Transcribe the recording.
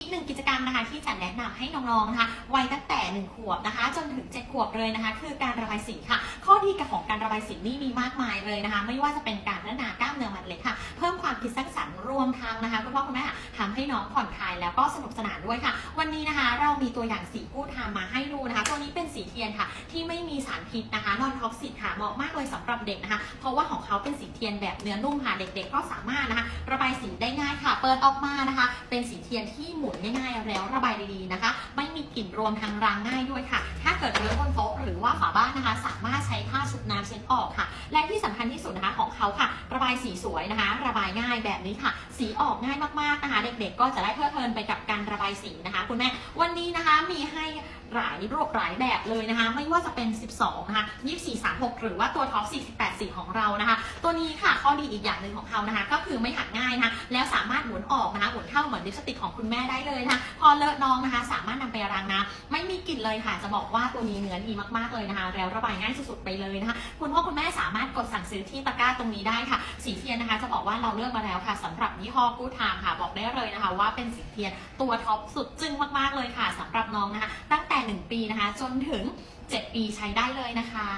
อีกหนึ่งกิจกรรมนะคะที่จะแนะนำให้น้องๆนะคะวัยตั้งแต่ 1 ขวบนะคะ จนถึง 7 ขวบเลยนะคะ คือการระบายสีค่ะ ข้อดีกับของการระบายสีนี่มีมากมายเลยนะคะ ไม่ว่าจะเป็นการพัฒนากล้าม วมทั้งนะคะคุณพ่อคุณแม่ทำให้น้องผ่อนคลายแล้วก็สนุกสนานด้วยค่ะ วันนี้นะคะ เรามีตัวอย่างสีกู้ทำมาให้ดูนะคะ ตัวนี้เป็นสีเทียนค่ะ ที่ไม่มีสารพิษนะคะนอนท็อกซิกค่ะเหมาะมากเลยสำหรับเด็กนะคะ เพราะว่าของเขาเป็นสีเทียนแบบเนื้อนุ่มค่ะเด็กๆ ก็สามารถนะคะ ระบายสีได้ง่ายค่ะ เปิดออกมานะคะ เป็นสีเทียนที่หมุนง่ายๆแล้วระบายดีๆนะคะ ไม่มีกลิ่นรวมทางรางง่ายด้วยค่ะ ถ้าเกิดเลอะบนโต๊ะหรือว่าฝาบ้านนะคะ สามารถใช้ผ้าชุบน้ำเช็ดออกค่ะ และที่สำคัญที่สุดนะคะของเขาค่ะายสีสวยนะคะ ระบายง่ายแบบนี้ค่ะ สีออกง่ายมากๆนะคะเด็กๆ ก็จะได้เพลิดเพลินไปกับการระบายสีนะคะ คุณแม่วันนี้นะคะมีให้หลายรูปหลายแบบเลยนะคะ ไม่ว่าจะเป็น 12 นะคะ 24 36 หรือว่าตัวท็อป 48 สีของเรานะคะ ตัวนี้ค่ะข้อดีอีกอย่างหนึ่งของเขานะคะ ก็คือไม่หักง่ายนะคะ แล้วสามารถหมุนออกนะคะหมุนเข้าเหมือนลิปสติกของคุณแม่ได้เลยนะคะ พอเลอะน้องนะคะ สามารถนำไปล้างน้ำไม่มีกลิ่นเลยค่ะ จะบอกว่าตัวนี้เนื้อดีมากๆเลยนะคะ แล้วระบายง่ายสุดๆไปเลยนะคะ คุณพ่อคุณแม่สามารถกดสั่งซื้อที่ตะกร้าตรงนี้ได้ค่ะสีเทียนนะคะจะบอกว่าเราเลือกมาแล้วค่ะสำหรับยี่ห้อกูทามค่ะ บอกได้เลยนะคะ ว่าเป็นสีเทียนตัวท็อปสุดจึ้งมากๆเลยค่ะสำหรับน้องนะคะ ตั้งแต่ 1 ปีนะคะ จนถึง 7 ปีใช้ได้เลยนะคะ